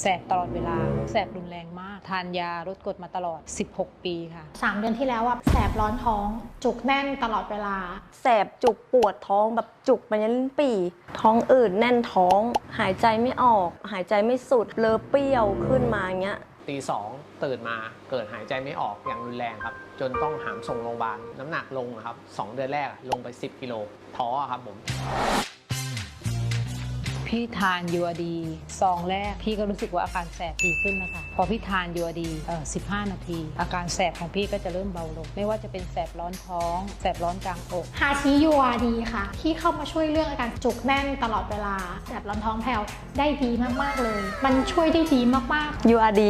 แสบตลอดเวลา แสบรุนแรงมาก ทานยาลดกรดมาตลอด 16 ปีค่ะสามเดือนที่แล้วอะแสบร้อนท้อง จุกแน่นตลอดเวลา แสบจุกปวดท้องแบบจุกมันยันลิ้นปี่ ท้องอืดแน่นท้อง หายใจไม่ออก หายใจไม่สุดเลอเปรี้ยวขึ้นมาอย่างเงี้ยตีสองตื่นมาเกิดหายใจไม่ออกอย่างรุนแรงครับ จนต้องหามส่งโรงพยาบาลน้ำหนักลงครับสองเดือนแรกลงไป 10 กิโลท้อครับผม พี่ทานยูอดีซองแรกพี่ก็รู้สึกว่าอาการแสบดีขึ้นนะคะ พอพี่ทานยูอดีเอ่อ15 นาที อาการแสบของพี่ก็จะเริ่มเบาลง ไม่ว่าจะเป็นแสบร้อนท้อง แสบร้อนกลางอก ฮาชิยูอาดีค่ะ ที่เข้ามาช่วยเรื่องอาการจุกแน่นตลอดเวลาแสบร้อนท้องแผ่วได้ดีมากๆเลย มันช่วยได้ดีมากๆ URD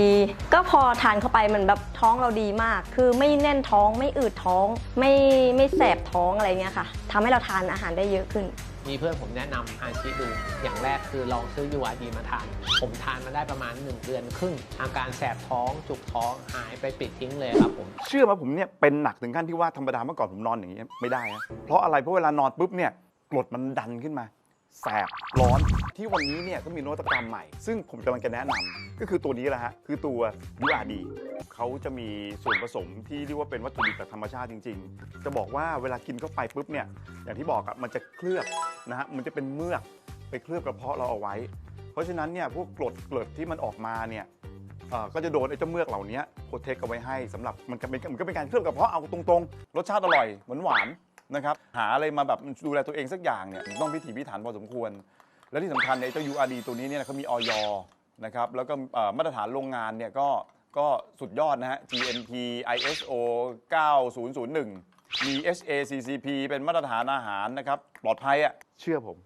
ก็พอทานเข้าไปมันแบบท้องเราดีมาก คือไม่แน่นท้องไม่อืดท้อง ไม่ไม่แสบท้องอะไรเงี้ยค่ะทำให้เราทานอาหารได้เยอะขึ้น มีเพื่อนผมแนะนำอาชีดู อย่างแรกคือลองซื้อยูอาดีมาทาน ผมทานมาได้ประมาณ 1 เดือนครึ่ง อาการแสบท้องจุกท้องหายไปปิดทิ้งเลยครับผม เชื่อไหมผมเนี่ยเป็นหนักถึงขั้นที่ว่าธรรมดาเมื่อก่อนผมนอนอย่างนี้ยไม่ได้นะเพราะอะไรเพราะเวลานอนปุ๊บเนี่ยกรดมันดันขึ้นมา แสบร้อนที่วันนี้เนี่ยก็มีนวัตกรรมใหม่ ซึ่งผมกำลังจะแนะนำก็คือตัวนี้แหละฮะคือตัว URD เขาจะมีส่วนผสมที่เรียกว่าเป็นวัตถุดิบจากธรรมชาติจริง ๆ จะบอกว่าเวลากินเข้าไปปุ๊บเนี่ยอย่างที่บอกอะมันจะเคลือบนะฮะมันจะเป็นเมือกไปเคลือบกระเพาะเราเอาไว้ เพราะฉะนั้นเนี่ยพวกกรดเกลืดที่มันออกมาเนี่ยก็จะโดนไอ้เจ้าเมือกเหล่านี้โปรเทคเอาไว้ให้สำหรับมันก็เป็นมันก็เป็นการเคลือบกระเพาะเอาตรงๆ รสชาติอร่อยหวานหวาน นะครับหาอะไรมาแบบดูแลตัวเองสักอย่างเนี่ยต้องพิถีพิถันพอสมควร และที่สำคัญเนี่ยไอ้เจ้า URD ตัวนี้เนี่ยเขามีออยนะครับแล้วก็เอ่อมาตรฐานโรงงานเนี่ยก็ก็สุดยอดนะฮะ GMP ISO 9001 มี HACCP เป็นมาตรฐานอาหารนะครับปลอดภัยอะ่ะ เชื่อผม